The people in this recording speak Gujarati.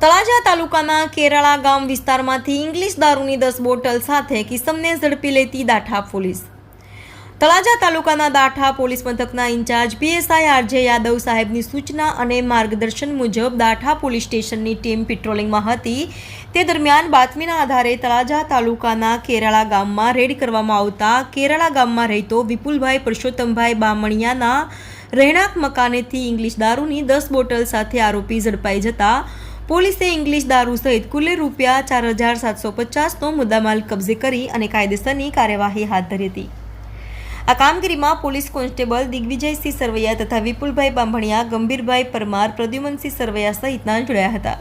તળાજા તાલુકાના કેરાળા ગામ વિસ્તારમાંથી ઇંગ્લિશ દારૂની દસ બોટલ સાથે કિસમને ઝડપી લેતી દાઠા પોલીસ. તળાજા તાલુકાના દાઠા પોલીસ મથકના ઇન્ચાર્જ પીએસઆઈ આરજે યાદવ સાહેબની સૂચના અને માર્ગદર્શન મુજબ દાઠા પોલીસ સ્ટેશનની ટીમ પેટ્રોલિંગમાં હતી. તે દરમિયાન બાતમીના આધારે તળાજા તાલુકાના કેરાળા ગામમાં રેડ કરવામાં આવતા કેરાળા ગામમાં રહેતો વિપુલભાઈ પરસોત્તમભાઈ બામણિયાના રહેણાંક મકાનેથી ઇંગ્લિશ દારૂની દસ બોટલ સાથે આરોપી ઝડપાઈ જતા પોલીસે ઇંગ્લિશ દારૂ સહિત કુલે રૂપિયા ચાર હજાર સાતસો પચાસનો મુદ્દામાલ કબજે કરી અને કાયદેસરની કાર્યવાહી હાથ ધરી હતી. આ કામગીરીમાં પોલીસ કોન્સ્ટેબલ દિગ્વિજયસિંહ સરવૈયા તથા વિપુલભાઈ બાંભણિયા, ગંભીરભાઈ પરમાર, પ્રદ્યુમનસિંહ સરવૈયા સહિતના જોડાયા હતા.